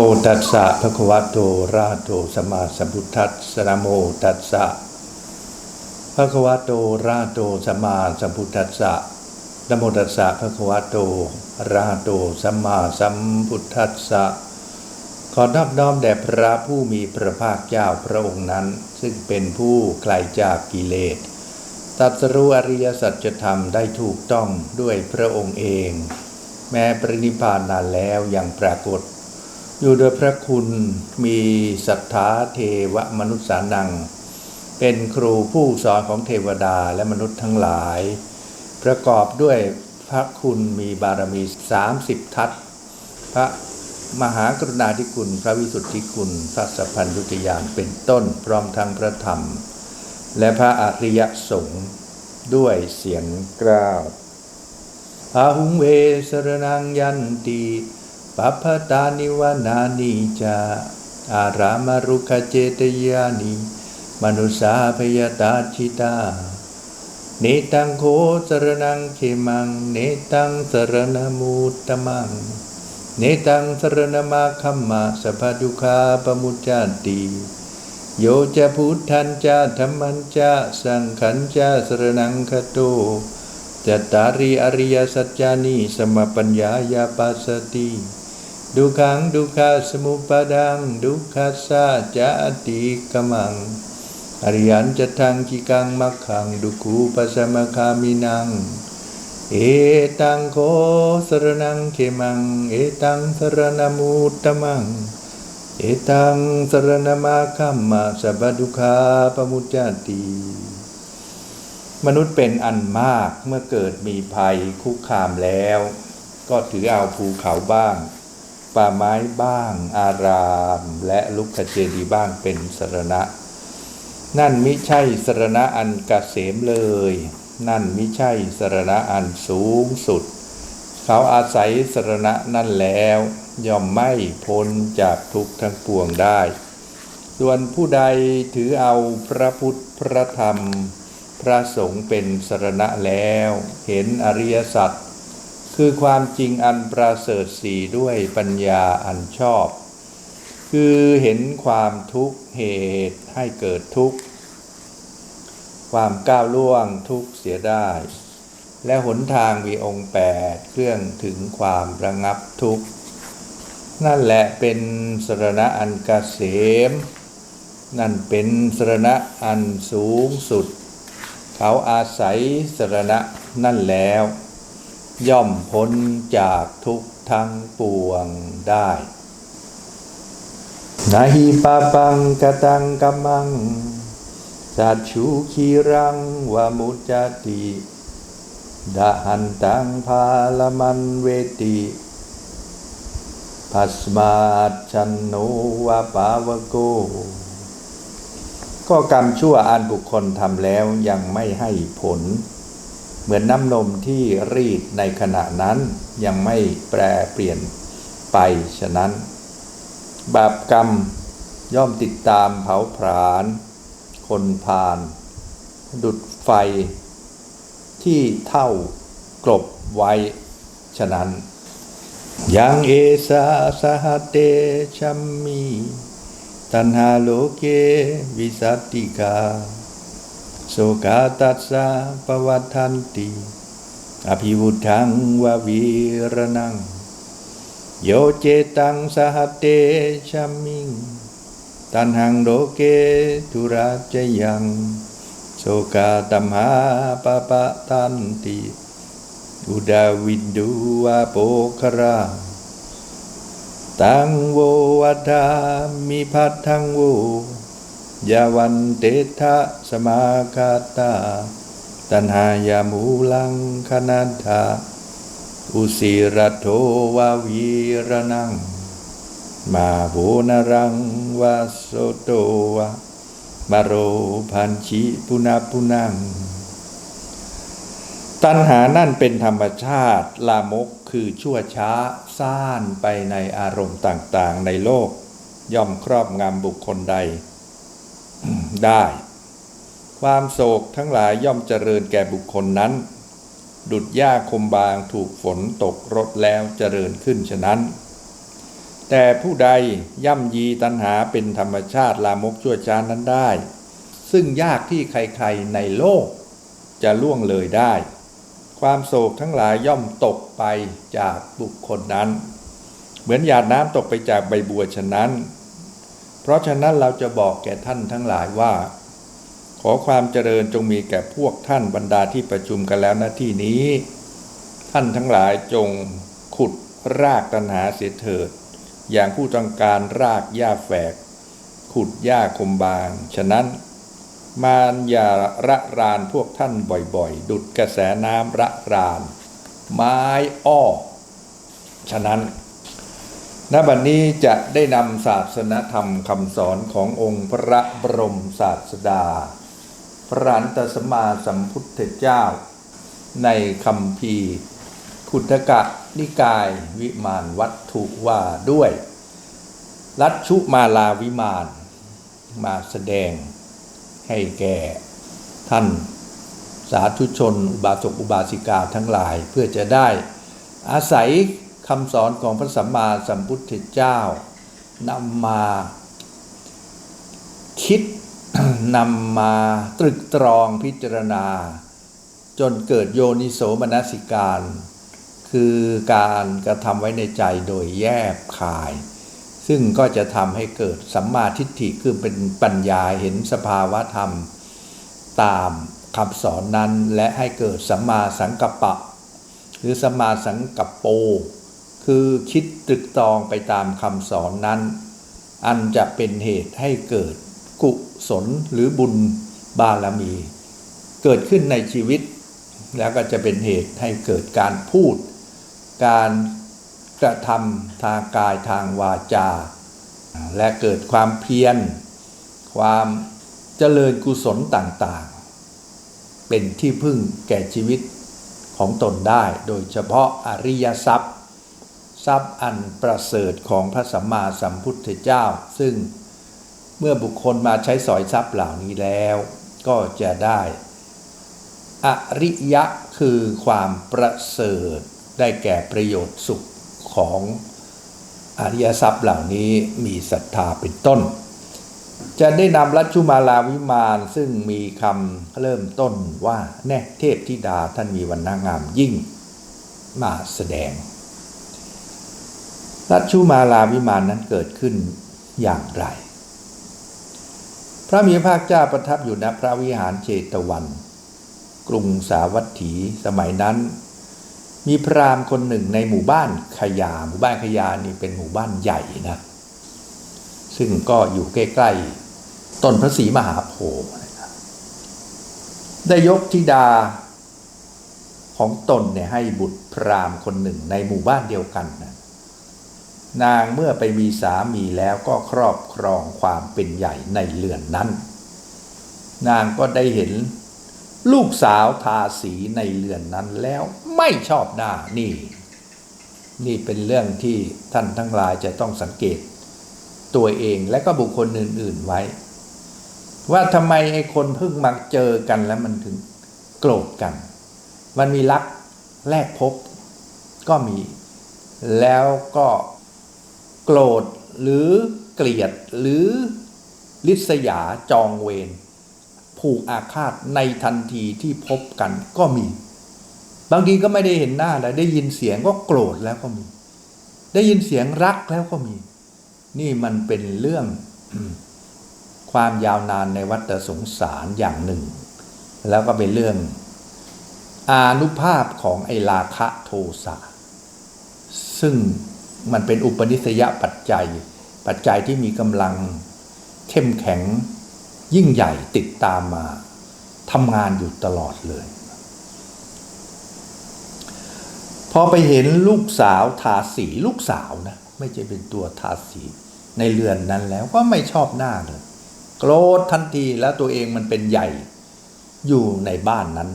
โอตัสสะภะคะวะโตระหะโตสัมมาสัมพุทธัสสะนะโมตัสสะภะคะวะโตระหะโตสัมมาสัมพุทธัสสะนะโมตัสสะภะคะวะโตระหะโตสัมมาสัมพุทธัสสะขอนอบน้อมแด่พระผู้มีพระภาคเจ้าพระองค์นั้น ซึ่งเป็นผู้ไกลจากกิเลสตรัสรู้อริยสัจธรรมได้ถูกต้องด้วยพระองค์เอง แม้ปรินิพพานนานแล้วยังปรากฏ อยู่โดยพระคุณมีศรัทธาเทวมนุษย์สานัง เป็นครูผู้สอนของเทวดาและมนุษย์ทั้งหลาย ประกอบด้วยพระคุณมีบารมี 30 ทัศพระมหากรุณาธิคุณ พระวิสุทธิคุณ พระสัพพัญญุตยานเป็นต้นพร้อมทั้งพระธรรม และพระอริยสงฆ์ด้วยเสียงกล้าวอาหุงเวสรนังยันติ ปัพพตานิวานานิจาอารามารุขเจตยานิมนุสาพยตาชิตา เนตังโคสรนังเขมัง เนตังสรณมูตตมัง เนตังสรณมาคัมมาสภดุคาปมุจจาติโยจะพุทธันจะธรรมันจะสังขันจะสรนังคโตจตาริอริยสัจจานิสมปัญญายาปัสสติ ดุขังดุขาสมุปาดังดุขัสสะจะติกมัง อริยันจะทังกิกังมักขังดุคูปัสสมคามินัง เอตังโคสรนังเขมัง เอตังสรณมูตตมัง เอตังสรณมาคัมมาสัพดุคาปมุจจติมนุษย์เป็นอันมากเมื่อเกิดมีภัยคุกคามแล้ว ก็ถือเอาภูเขาบ้าง ป่าไม้บ้าง อาราม และลุกขเจดีบ้างเป็นสรณะ นั่นมิใช่สรณะอันกเกษมเลย นั่นมิใช่สรณะอันสูงสุด เขาอาศัยสรณะนั่นแล้ว ย่อมไม่พ้นจากทุกทั้งปวงได้ ส่วนผู้ใดถือเอาพระพุทธพระธรรม พระสงฆ์เป็นสรณะแล้ว เห็นอริยสัจ คือความจริงอันประเสริฐสีด้วยปัญญาอันชอบ คือเห็นความทุกข์เหตุให้เกิดทุกข์ ความก้าวล่วงทุกข์เสียได้ และหนทางมีองค์แปดเครื่องถึงความระงับทุกข์ นั่นแหละเป็นสรณะอันกเกษม นั่นเป็นสรณะอันสูงสุด เขาอาศัยสรณะนั่นแล้ว ย่อมพ้นจากทุกทั้งปวงได้นาหิปาปังกตังกัมมัง สัจฉุคีรังวามุจจติดาหันตังพาลมันเวติพัสมาชันโนวาปาวโก ก็กรรมชั่วอันบุคคลทำแล้วยังไม่ให้ผล เหมือนน้ำนมที่รีดในขณะนั้นยังไม่แปรเปลี่ยนไปฉะนั้น บาปกรรมย่อมติดตามเผาผลาญ คนพาลดุดไฟ ที่เท่ากลบไว้ ฉะนั้น ยังเอสาสหเตชัมมี ตัณหาโลเกวิสัตติกา สกาตัสสะปวัฏทันติอภิวุทังวาวีรนัง โยเจตังสหเตชัมมิง ตันหังโลเกทุราจยังโสกาตัมหาปะปะทันติอุดาวินดูวาโปคราตังโววัฏามิพัทธังโว ยาวันเตทะสมาคาตา ตันหายามูลังคนันธาอุสิรโทวาวีรนัง มาโวนรังวาโสโตวะมาโรพันชิปุนาปุนัง ตัณหานั่นเป็นธรรมชาติลามกคือชั่วช้าซ่านไปในอารมณ์ต่างๆในโลก ย่อมครอบงำบุคคลใด ได้ ความโศกทั้งหลายย่อมเจริญแก่บุคคลนั้น ดุดหญ้าคมบางถูกฝนตกรดแล้วเจริญขึ้นฉะนั้น แต่ผู้ใดย่ำยีตัณหาเป็นธรรมชาติลามกชั่วช้านั้นได้ ซึ่งยากที่ใครๆในโลกจะล่วงเลยได้ ความโศกทั้งหลายย่อมตกไปจากบุคคลนั้น เหมือนหยาดน้ำตกไปจากใบบัวฉะนั้น ราะฉะนั้นเราจะบอกแก่ท่านทั้งหลายว่า ขอความเจริญจงมีแก่พวกท่านบรรดาที่ประชุมกันแล้วณที่นี้ ท่านทั้งหลายจงขุดรากตัณหาเสียเถิด อย่างผู้ต้องการรากหญ้าแฝก ขุดหญ้าคมบาง ฉะนั้น มารอย่าระรานพวกท่านบ่อยๆ ดุดกระแสน้ำระราน ไม้อ้อ ฉะนั้น ณบัดนนี้จะได้นำศาสนธรรมคำสอนขององค์พระบรมศาสดา พระอันตสมมาสัมพุทธเจ้า ในคำพีร์ขุทกะนิกายวิมานวัตถุว่าด้วยรัชชุมาลาวิมาน มาแสดงให้แก่ท่านสาธุชน อุบาสกอุบาสิกาทั้งหลายเพื่อจะได้อาศัย คำสอนของพระสัมมาสัมพุทธเจ้านำมาคิดนำมาตรึกตรองพิจารณา จนเกิดโยนิโสมนสิการ คือการกระทำไว้ในใจโดยแยบคาย ซึ่งก็จะทำให้เกิดสัมมาทิฏฐิคือเป็นปัญญาเห็นสภาวะธรรม ตามคำสอนนั้นและให้เกิดสัมมาสังกัปปะ หรือสัมมาสังกัปโป คือคิดตรึกตองไปตามคำสอนนั้น อันจะเป็นเหตุให้เกิดกุศลหรือบุญบารมี เกิดขึ้นในชีวิต แล้วก็จะเป็นเหตุให้เกิดการพูด การกระทำทางกายทางวาจา และเกิดความเพียร ความเจริญกุศลต่างๆ เป็นที่พึ่งแก่ชีวิตของตนได้โดยเฉพาะอริยทรัพย์ ทรัพย์อันประเสริฐของพระสัมมาสัมพุทธเจ้า ซึ่งเมื่อบุคคลมาใช้สอยทรัพย์เหล่านี้แล้ว ก็จะได้ อริยะคือความประเสริฐได้แก่ประโยชน์สุขของอริยทรัพย์เหล่านี้มีศรัทธาเป็นต้น จะได้นำรัชชุมาลาวิมานซึ่งมีคำเริ่มต้นว่าแน่เทพธิดาท่านมีวันนางามยิ่งมาแสดง รัชชุมาลาวิมานนั้นเกิดขึ้นอย่างไร พระมีพระเจ้าประทับอยู่ณพระวิหารเจตวัน กรุงสาวัตถีสมัยนั้น มีพราหมณ์คนหนึ่งในหมู่บ้านขยา หมู่บ้านขยานี่เป็นหมู่บ้านใหญ่นะ ซึ่งก็อยู่ใกล้ๆต้นพระศรีมหาโพธิ์ได้ยกธิดาของตนเนี่ยให้บุตรพราหมณ์คนหนึ่งในหมู่บ้านเดียวกันนะ นางเมื่อไปมีสามีแล้วก็ครอบครองความเป็นใหญ่ในเรือนนั้น นางก็ได้เห็นลูกสาวทาสีในเรือนนั้นแล้วไม่ชอบหน้านี่ นี่เป็นเรื่องที่ท่านทั้งหลายจะต้องสังเกต ตัวเองและก็บุคคลอื่น ๆไว้ ว่าทำไมไอ้คนเพิ่งมาเจอกันแล้วมันถึงโกรธกัน มันมีรักแลกพบก็มี แล้วก็ โกรธหรือเกลียดหรือลิษยาจองเวรผูกอาฆาตในทันทีที่พบกันก็มี บางทีก็ไม่ได้เห็นหน้าแล้วได้ยินเสียงก็โกรธแล้วก็มี ได้ยินเสียงรักแล้วก็มี นี่มันเป็นเรื่องความยาวนานในวัฏสงสารอย่างหนึ่ง แล้วก็เป็นเรื่องอานุภาพของไอราคะโทสะซึ่ง มันเป็นอุปนิสัยปัจจัย ปัจจัยที่มีกำลังเข้มแข็งยิ่งใหญ่ติดตามมาทำงานอยู่ตลอดเลย พอไปเห็นลูกสาวทาสีลูกสาวนะ ไม่ใช่เป็นตัวทาสีในเรือนนั้นแล้วก็ไม่ชอบหน้าเลย โกรธทันทีแล้วตัวเองมันเป็นใหญ่อยู่ในบ้านนั้น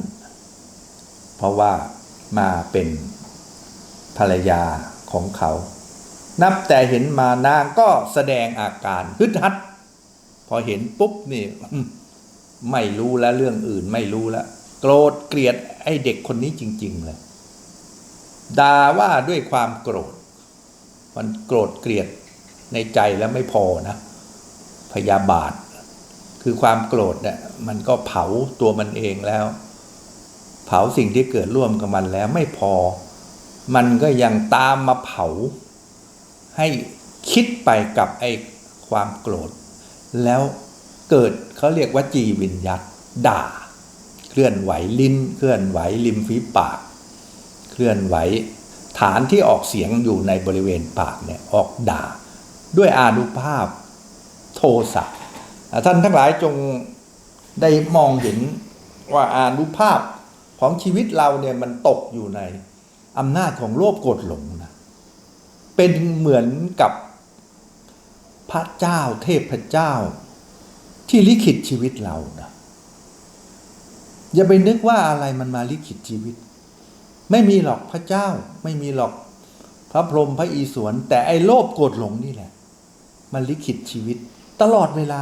เพราะว่ามาเป็นภรรยาของเขา นับแต่เห็นมานางก็แสดงอาการฮึดฮัด พอเห็นปุ๊บนี่ไม่รู้แล้วเรื่องอื่นไม่รู้แล้วโกรธเกลียดไอ้เด็กคนนี้จริง ๆ เลยด่าว่าด้วยความโกรธ มันโกรธเกลียดในใจแล้วไม่พอนะ พยาบาท คือความโกรธเนี่ยมันก็เผาตัวมันเองแล้ว เผาสิ่งที่เกิดร่วมกับมันแล้วไม่พอ มันก็ยังตามมาเผา ให้คิดไปกับไอ้ความโกรธ แล้วเกิดเขาเรียกว่าจีวิญยัตด่า เคลื่อนไหวลิ้น เคลื่อนไหวริมฝีปาก เคลื่อนไหวฐานที่ออกเสียงอยู่ในบริเวณปากเนี่ยออกด่า ด้วยอานุภาพโทสะอะท่านทั้งหลายจงได้มองเห็นว่าอานุภาพของชีวิตเราเนี่ยมันตกอยู่ในอำนาจของโลภโกรธหลงนะ เป็นเหมือนกับพระเจ้าเทพเจ้า ที่ลิขิตชีวิตเรานะอย่าไปนึกว่าอะไรมันมาลิขิตชีวิต ไม่มีหรอกพระเจ้า ไม่มีหรอกพระพรหมพระอีศวรแต่ไอ้โลภโกรธหลงนี่แหละ มันลิขิตชีวิต ตลอดเวลา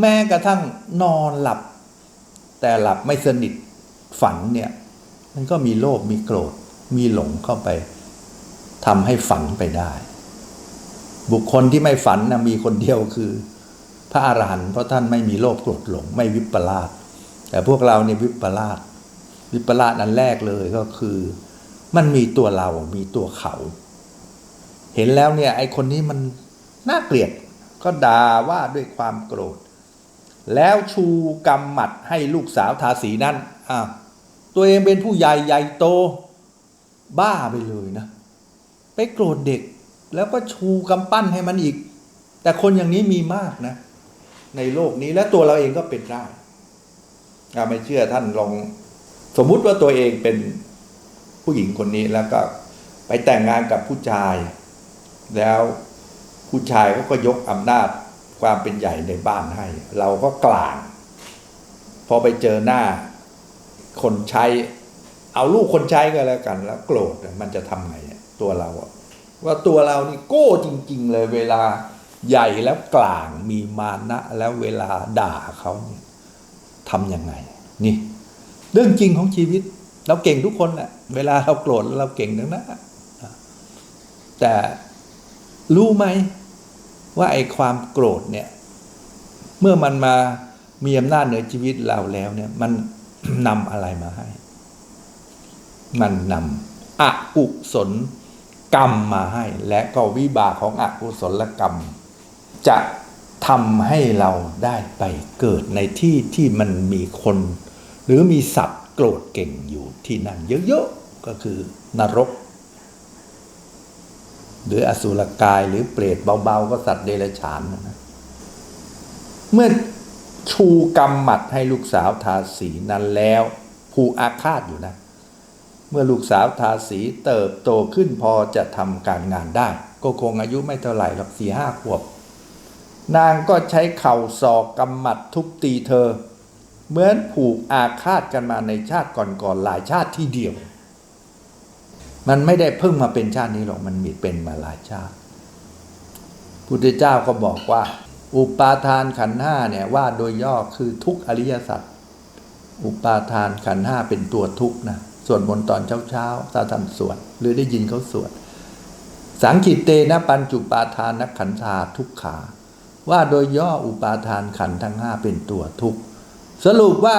แม้กระทั่งนอนหลับ แต่หลับไม่สนิทฝันเนี่ย มันก็มีโลภมีโกรธมีหลงเข้าไป ทำให้ฝันไปได้ บุคคลที่ไม่ฝันนะมีคนเดียวคือ พระอรหันต์เพราะท่านไม่มีโลภโกรธหลง ไม่วิปลาสแต่พวกเราเนี่ยวิปลาสวิปลาสอันแรกเลยก็คือ มันมีตัวเรา มีตัวเขา เห็นแล้วเนี่ยไอคนนี้มันน่าเกลียดก็ด่าว่าด้วยความโกรธ แล้วชูกำหมัดให้ลูกสาวทาสีนั้นอ้าวตัวเองเป็นผู้ใหญ่ใหญ่โต บ้าไปเลยนะ ไปโกรธเด็ก แล้วก็ชูกำปั้นให้มันอีก แต่คนอย่างนี้มีมากนะ ในโลกนี้และตัวเราเองก็เป็นได้ถ้าไม่เชื่อท่านลองสมมุติว่าตัวเองเป็นผู้หญิงคนนี้แล้วก็ไปแต่งงานกับผู้ชาย แล้วผู้ชายเขาก็ยกอำนาจความเป็นใหญ่ในบ้านให้ เราก็กลาง พอไปเจอหน้าคนใช้ เอาลูกคนใช้ก็แล้วกัน แล้วโกรธมันจะทำไง ตัวเราอะว่าตัวเรานี่โก้จริง ๆ เลยเวลาใหญ่แล้วกลางมีมานะแล้วเวลาด่าเขาเนี่ยทำยังไง นี่ เรื่องจริงของชีวิต เราเก่งทุกคนแหละเวลาเราโกรธเราเก่งทั้งนั้นแต่รู้ไหมว่าไอ้ความโกรธเนี่ย เมื่อมันมามีอำนาจเหนือชีวิตเราแล้วเนี่ย มันนำอะไรมาให้ มันนำอกุศล กรรมมาให้ และก็วิบากของอกุศลกรรม จะทำให้เราได้ไปเกิดในที่ที่มันมีคน หรือมีสัตว์โกรธเก่งอยู่ที่นั่นเยอะๆ ก็คือนรก หรืออสุรกายหรือเปรตเบาๆ ก็สัตว์เดรัจฉานนะเมื่อชูกำหมัดให้ลูกสาวทาสีนั้นแล้ว ผูกอาฆาตอยู่นะ เมื่อลูกสาวทาสีเติบโตขึ้นพอจะทำการงานได้ ก็คงอายุไม่เท่าไหร่หรอกสี่ห้าขวบ นางก็ใช้เข่าศอกกำหมัดทุบตีเธอ เหมือนผูกอาฆาตกันมาในชาติก่อนๆหลายชาติที่เดียว มันไม่ได้เพิ่งมาเป็นชาตินี้หรอกมันมีเป็นมาหลายชาติพุทธเจ้าก็บอกว่า อุปาทานขันห้าเนี่ยว่าโดยย่อคือทุกอริยสัจอุปาทานขันห้าเป็นตัวทุกข์นะ สวนบนต์ตอนเช้าๆถ้าท่านสวด หรือได้ยินเขาสวด สังขิตเตนะปัญจุปาทานนักขันธาทุกขา ว่าโดยย่ออุปาทานขันทั้งห้าเป็นตัวทุกสรุปว่า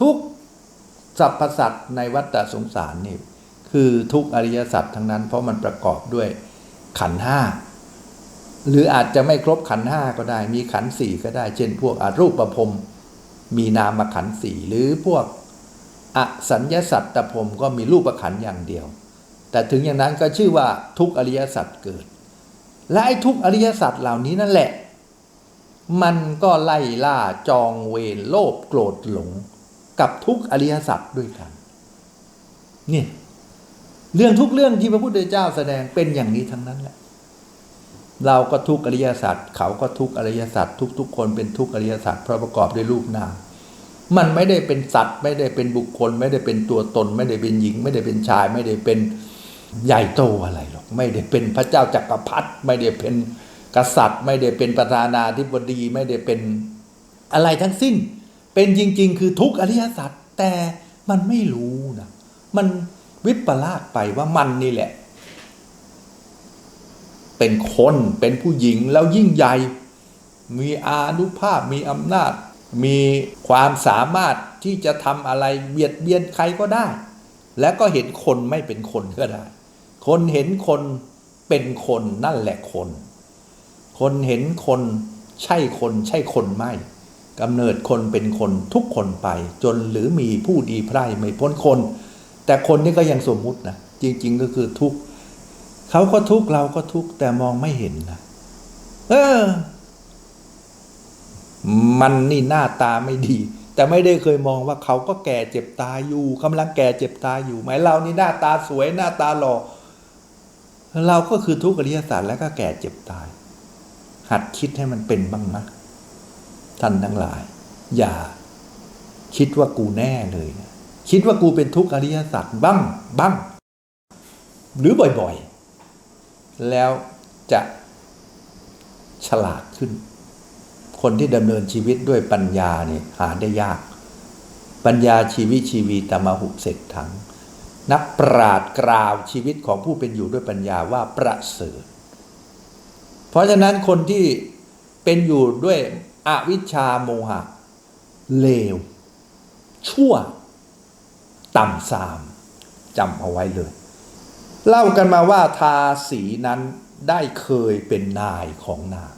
ทุกสรรพสัตว์ในวัฏสงสารนี่คือทุกอริยสัจทั้งนั้น เพราะมันประกอบด้วยขันห้าหรืออาจจะไม่ครบขันห้าก็ได้ มีขันสี่ก็ได้ เช่น พวกอรูปปภพมีนามขันสี่หรือพวก อสัญญาสัตตภพก็มีรูปขันอย่างเดียว แต่ถึงอย่างนั้นก็ชื่อว่าทุกอริยสัจเกิด และไอ้ทุกอริยสัจเหล่านี้นั่นแหละ มันก็ไล่ล่าจองเวรโลภโกรธหลง กับทุกอริยสัจด้วยกันนี่เรื่องทุกเรื่องที่พระพุทธเจ้าแสดงเป็นอย่างนี้ทั้งนั้นแหละเราก็ทุกอริยสัจเขาก็ทุกอริยสัจทุกๆคนเป็นทุกอริยสัจเพราะประกอบด้วยรูปนาม มันไม่ได้เป็นสัตว์ ไม่ได้เป็นบุคคล ไม่ได้เป็นตัวตน ไม่ได้เป็นหญิง ไม่ได้เป็นชาย ไม่ได้เป็นใหญ่โตอะไรหรอกไม่ได้เป็นพระเจ้าจักรพรรดิไม่ได้เป็นกษัตริย์ ไม่ได้เป็นประธานาธิบดีไม่ได้เป็นอะไรทั้งสิ้น เป็นจริง ๆ คือทุกอริยสัจแต่มันไม่รู้นะมันวิปลาสไปว่ามันนี่แหละ เป็นคนเป็นผู้หญิงแล้วยิ่งใหญ่ มีอานุภาพมีอำนาจ มีความสามารถที่จะทำอะไรเบียดเบียนใครก็ได้ และก็เห็นคนไม่เป็นคนก็ได้ คนเห็นคนเป็นคนนั่นแหละคน คนเห็นคนใช่คนใช่คนไม่กำเนิดคนเป็นคนทุกคนไป จนหรือมีผู้ดีไพร่ไม่พ้นคน แต่คนนี่ก็ยังสมมุตินะจริง ๆ ก็คือทุกเขาก็ทุกเราก็ทุกแต่มองไม่เห็นนะเออ มันนี่หน้าตาไม่ดี แต่ไม่ได้เคยมองว่าเขาก็แก่เจ็บตายอยู่กำลังแก่เจ็บตายอยู่ไหมเรานี่หน้าตาสวยหน้าตาหล่อเราก็คือทุกข์อริยสัจแล้วก็แก่เจ็บตาย หัดคิดให้มันเป็นบ้างนะท่านทั้งหลาย อย่าคิดว่ากูแน่เลยนะคิดว่ากูเป็นทุกข์อริยสัจบ้างบ้าง หรือบ่อยๆ แล้วจะฉลาดขึ้น คนที่ดำเนินชีวิตด้วยปัญญาเนี่ยหาได้ยาก ปัญญาชีวิตชีวีตามหุเสกถัง นักปราดกล่าวชีวิตของผู้เป็นอยู่ด้วยปัญญาว่าประเสริฐเพราะฉะนั้นคนที่เป็นอยู่ด้วยอวิชชาโมหะ เลว ชั่ว ต่ำสามจำเอาไว้เลย เล่ากันมาว่าทาสีนั้นได้เคยเป็นนายของนาง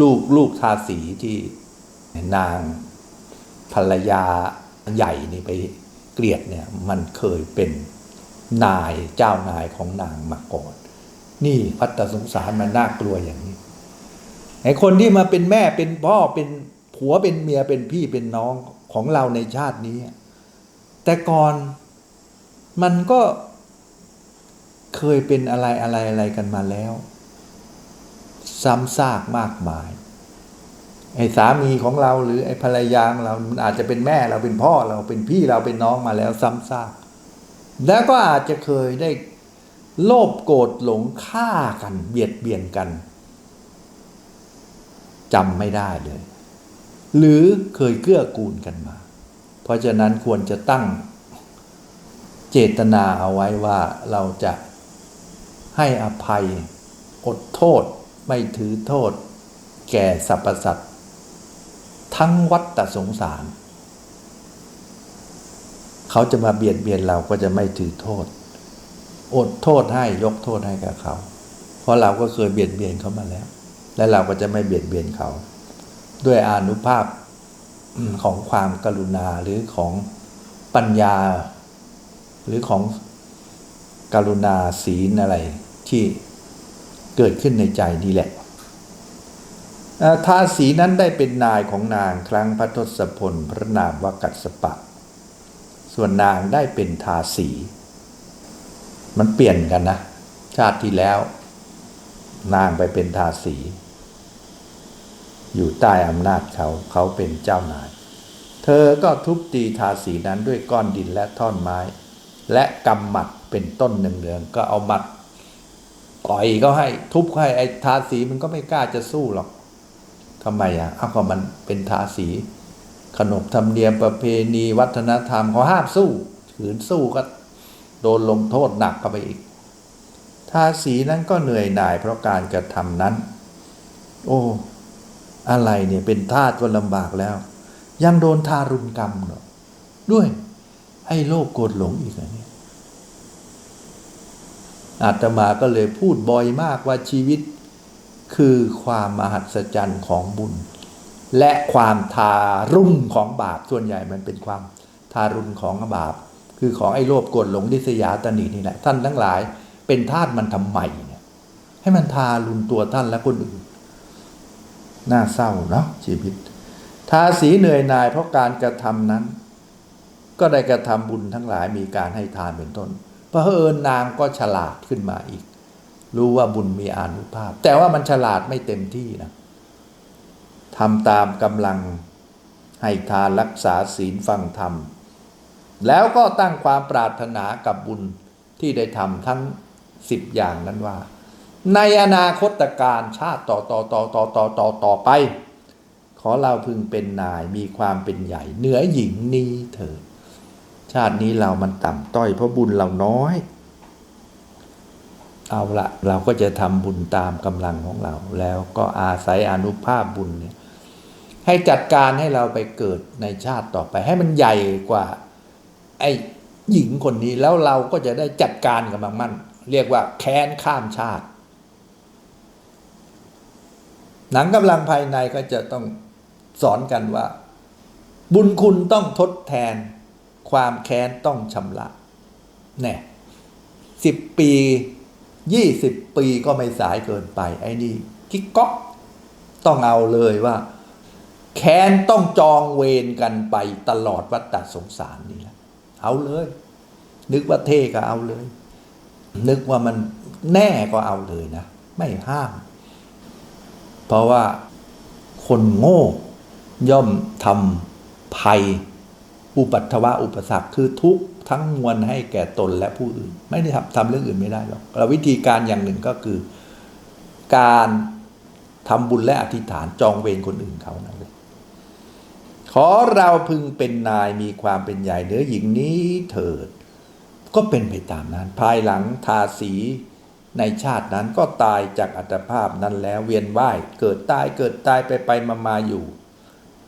ลูกลูกทาสีที่นางภรรยาใหญ่นี่ไปเกลียดเนี่ยมันเคยเป็นนายเจ้านายของนางมาก่อน นี่พัตตสงสารมันน่ากลัวอย่างนี้ไอ้คนที่มาเป็นแม่เป็นพ่อเป็นผัวเป็นเมียเป็นพี่เป็นน้องของเราในชาตินี้ แต่ก่อนมันก็เคยเป็นอะไรอะไรอะไรกันมาแล้ว ซ้ำซากมากมาย ไอ้สามีของเราหรือไอ้ภรรยาของเรา มันอาจจะเป็นแม่เราเป็นพ่อเราเป็นพี่เราเป็นน้องมาแล้วซ้ำซาก แล้วก็อาจจะเคยได้โลภโกรธหลงฆ่ากัน เบียดเบียนกันจำไม่ได้เลย หรือเคยเกื้อกูลกันมา เพราะฉะนั้นควรจะตั้งเจตนาเอาไว้ว่าเราจะให้อภัยอดโทษ ไม่ถือโทษ แก่สรรพสัตว์ทั้งวัฏฏสงสาร เขาจะมาเบียดเบียนเราก็จะไม่ถือโทษ อดโทษให้ยกโทษให้กับเขา เพราะเราก็เคยเบียดเบียนเขามาแล้ว และเราก็จะไม่เบียดเบียนเขา ด้วยอนุภาพของความกรุณาหรือของปัญญา หรือของกรุณาศีลอะไรที่ เกิดขึ้นในใจนี่แหละทาสีนั้นได้เป็นนายของนางครั้งพระทศพลพระนามว่ากัสปะ ส่วนนางได้เป็นทาสี มันเปลี่ยนกันนะ ชาติที่แล้ว นางไปเป็นทาสี อยู่ใต้อำนาจเขาเขาเป็นเจ้านาย เธอก็ทุบตีทาสีนั้นด้วยก้อนดินและท่อนไม้ และกำหมัดเป็นต้นเนืองๆก็เอาหมัด ต่อยก็ให้ทุบให้ไอ้ทาสีมันก็ไม่กล้าจะสู้หรอกทำไมอะเอาก็มันเป็นทาสี ขนบธรรมเนียมประเพณีวัฒนธรรมเขาห้ามสู้ขืนสู้ก็โดนลงโทษหนักเข้าไปอีก ทาสีนั้นก็เหนื่อยหน่ายเพราะการกระทำนั้น โอ้ อะไรเนี่ยเป็นทาสก็ลำบากแล้ว ยังโดนทารุณกรรมเนาะด้วย ไอ้โลกโกรธหลงอีกอันนี้ อาตมาก็เลยพูดบ่อยมากว่าชีวิต คือความมหัศจรรย์ของบุญ และความทารุณของบาปส่วนใหญ่มันเป็นความทารุณของบาป คือของไอ้โลภโกรธหลงดิษยาตนีนี่แหละท่านทั้งหลาย เป็นทาสมันทำไมเนี่ยให้มันทารุณตัวท่านและคนอื่นน่าเศร้าเนาะชีวิต ทาสีเหนื่อยหน่ายเพราะการกระทำนั้น ก็ได้กระทำบุญทั้งหลายมีการให้ทานเป็นต้น พระเอิญนางก็ฉลาดขึ้นมาอีก รู้ว่าบุญมีอานุภาพ แต่ว่ามันฉลาดไม่เต็มที่นะทำตามกำลังให้ทานรักษาศีลฟังธรรม แล้วก็ตั้งความปรารถนากับบุญที่ได้ทำทั้งสิบอย่างนั้นว่า ในอนาคตการชาติต่อต่อต่อต่อต่อต่อต่อไป ขอเราพึงเป็นนายมีความเป็นใหญ่เหนือหญิงนี้เถิด ชาตินี้เรามันต่ำต้อยเพราะบุญเราน้อย เอาละเราก็จะทำบุญตามกำลังของเรา แล้วก็อาศัยอนุภาพบุญเนี่ยให้จัดการให้เราไปเกิดในชาติต่อไป ให้มันใหญ่กว่า ไอ้หญิงคนนี้แล้วเราก็จะได้จัดการกับมันมันเรียกว่าแค้นข้ามชาติ หนังกำลังภายในก็จะต้องสอนกันว่า บุญคุณต้องทดแทน ความแค้นต้องชำระแน่สิบปียี่สิบปีก็ไม่สายเกินไป ไอ้นี่กิ๊กก๊อกต้องเอาเลยว่า แค้นต้องจองเวรกันไปตลอดวัฏฏสงสารนี่แหละเอาเลย นึกว่าเท่ก็เอาเลย นึกว่ามันแน่ก็เอาเลยนะ ไม่ห้าม เพราะว่าคนโง่ย่อมทำภัย อุปัตถวะอุปสรรคคือทุกทั้งมวลให้แก่ตนและผู้อื่น ไม่ได้ทำทำเรื่องอื่นไม่ได้หรอกเราวิธีการอย่างหนึ่งก็คือ การทำบุญและอธิษฐานจองเวรคนอื่นเขานั่นเลยขอเราพึงเป็นนายมีความเป็นใหญ่เหนือหญิงนี้เถิด ก็เป็นไปตามนั้น ภายหลังทาสีในชาตินั้นก็ตายจากอัตภาพนั้นแล้วเวียนว่ายเกิดตายเกิดตายไปไปมามาอยู่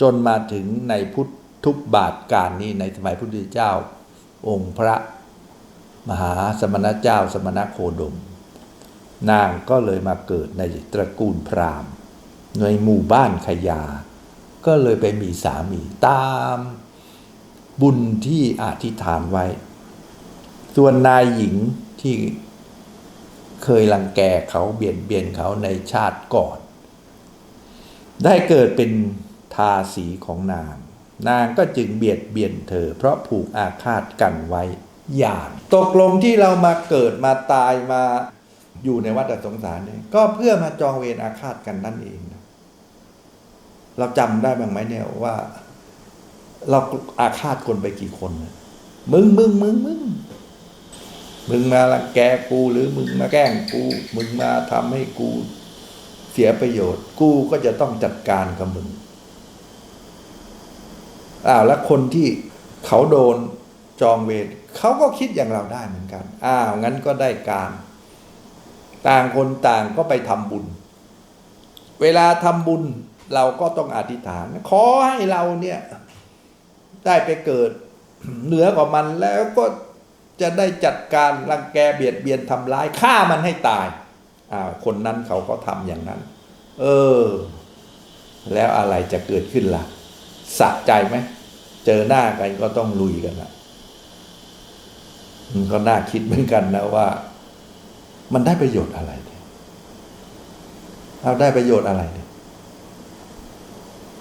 จนมาถึงในพุทธ ทุบาทการนี้ในสมัยพุทธเจ้า องค์พระมหาสมณเจ้าสมณโคดม นางก็เลยมาเกิดในตระกูลพราหมณ์ในหมู่บ้านขยา ก็เลยไปมีสามีตามบุญที่อธิษฐานไว้ ส่วนนายหญิงที่เคยรังแกเขาเบียดเบียนเขาในชาติก่อน ได้เกิดเป็นทาสีของนาง นางก็จึงเบียดเบียนเธอ เพราะผูกอาฆาตกันไว้อย่าง ตกลงที่เรามาเกิดมาตายมาอยู่ในวัฏสงสารเนี่ยก็เพื่อมาจองเวรอาฆาตกันนั่นเอง เราจำได้บ้างไหมเนี่ยว่า เราอาฆาตคนไปกี่คน มึงมึงมึงมึงมึงมาลังแกกูหรือมึงมาแกล้งกู มึงมาทำให้กูเสียประโยชน์ กูก็จะต้องจัดการกับมึง อ้าวแล้วคนที่เขาโดนจองเวรเขาก็คิดอย่างเราได้เหมือนกัน อ้าวงั้นก็ได้การ ต่างคนต่างก็ไปทำบุญ เวลาทำบุญเราก็ต้องอธิษฐาน ขอให้เราเนี่ย ได้ไปเกิดเหนือกว่ามันแล้วก็จะได้จัดการรังแกเบียดเบียนทำร้ายฆ่ามันให้ตายอ่าวคนนั้นเขาก็ทำอย่างนั้น เออ แล้วอะไรจะเกิดขึ้นล่ะ สะใจไหม เจอหน้ากันก็ต้องลุยกันละมันก็น่าคิดเหมือนกันนะว่า มันได้ประโยชน์อะไรเนี่ยเราได้ประโยชน์อะไรเนี่ย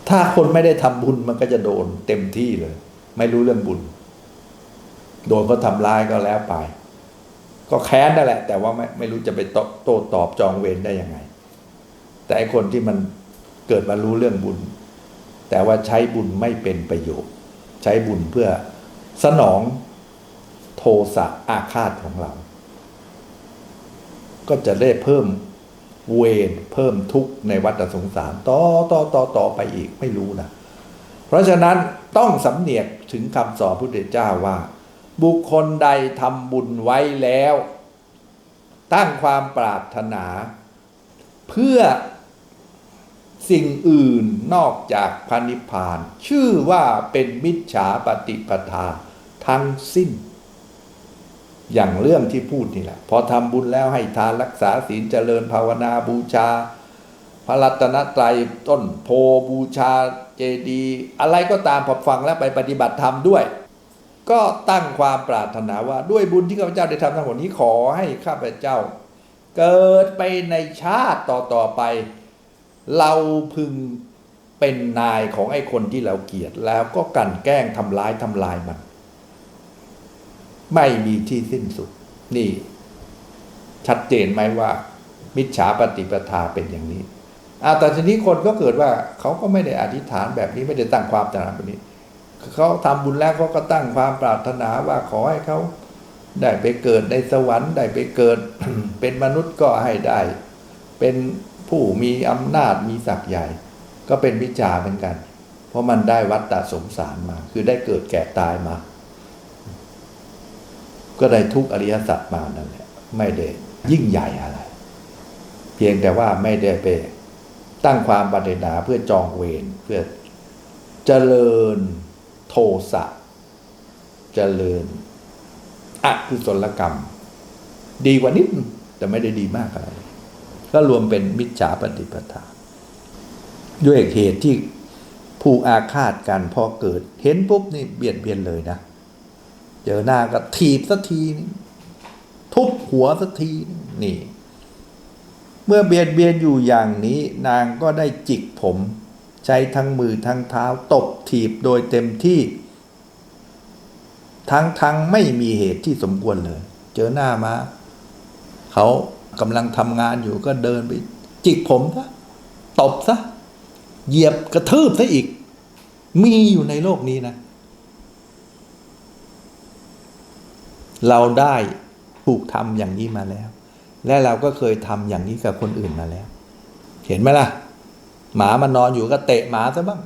ถ้าคนไม่ได้ทำบุญมันก็จะโดนเต็มที่เลย ไม่รู้เรื่องบุญ โดนก็ทำร้ายก็แล้วไป ก็แค้นนั่นแหละ แต่ว่าไม่ไม่รู้จะไปโตโต้ตอบจองเวรได้ยังไง แต่ไอคนที่มันเกิดมารู้เรื่องบุญ แต่ว่าใช้บุญไม่เป็นประโยชน์ ใช้บุญเพื่อสนองโทสะอาฆาตของเรา ก็จะได้เพิ่มเวรเพิ่มทุกข์ในวัฏสงสารต่อต่อต่อต่อไปอีกไม่รู้นะเพราะฉะนั้นต้องสำเนียกถึงคำสอนพุทธเจ้าว่า บุคคลใดทำบุญไว้แล้ว ตั้งความปรารถนา เพื่อ สิ่งอื่นนอกจากพระนิพพาน ชื่อว่าเป็นมิจฉาปฏิปทาทั้งสิ้น อย่างเรื่องที่พูดนี่แหละ พอทำบุญแล้วให้ทานรักษาศีลเจริญภาวนาบูชา พระรัตนตรัยต้นโพบูชาเจดีย์อะไรก็ตามพอฟังแล้วไปปฏิบัติธรรมด้วย ก็ตั้งความปรารถนาว่าด้วยบุญที่ข้าพเจ้าได้ทำทั้งหมดนี้ขอให้ข้าพเจ้า เกิดไปในชาติต่อต่อไป เราพึงเป็นนายของไอ้คนที่เราเกลียดแล้วก็กั่นแกล้งทำร้ายทำลายมัน ไม่มีที่สิ้นสุด นี่ ชัดเจนไหมว่า มิจฉาปฏิปทาเป็นอย่างนี้อาแต่ทีนี้คนก็เกิดว่าเขาก็ไม่ได้อธิษฐานแบบนี้ไม่ได้ตั้งความปรารถนาแบบนี้เขาทำบุญแล้วเขาก็ตั้งความปรารถนาว่าขอให้เขาได้ไปเกิดในสวรรค์ได้ไปเกิด เป็นมนุษย์ก็ให้ได้ เป็น ผู้มีอำนาจมีศักย์ใหญ่ ก็เป็นวิจาเหมือนกัน เพราะมันได้วัฏฏะสงสารมา คือได้เกิดแก่ตายมา ก็ได้ทุกอริยสัจมานั่นแหละไม่ได้ยิ่งใหญ่อะไร เพียงแต่ว่าไม่ได้ไปตั้งความปรารถนาเพื่อจองเวรเพื่อเจริญโทสะเจริญอกุศลกรรม ดีกว่านิดแต่ไม่ได้ดีมากอะไร ก็รวมเป็นมิจฉาปฏิปทา ด้วยเหตุที่ผูกอาฆาตกันพอเกิด เห็นปุ๊บนี่เบียดเบียนเลยนะเจอหน้าก็ถีบสักทีนึงทุบหัวสักทีนี่ เมื่อเบียดเบียนอยู่อย่างนี้ นางก็ได้จิกผม ใช้ทั้งมือทั้งเท้าตบถีบโดยเต็มที่ ทั้งทั้งไม่มีเหตุที่สมควรเลย เจอหน้ามา เขา กำลังทำงานอยู่ก็เดินไปจิกผมซะตบซะเหยียบกระทืบซะอีก มีอยู่ในโลกนี้นะ เราได้ถูกทำอย่างนี้มาแล้ว และเราก็เคยทำอย่างนี้กับคนอื่นมาแล้ว เห็นไหมล่ะ หมามันนอนอยู่ก็เตะหมาซะบ้าง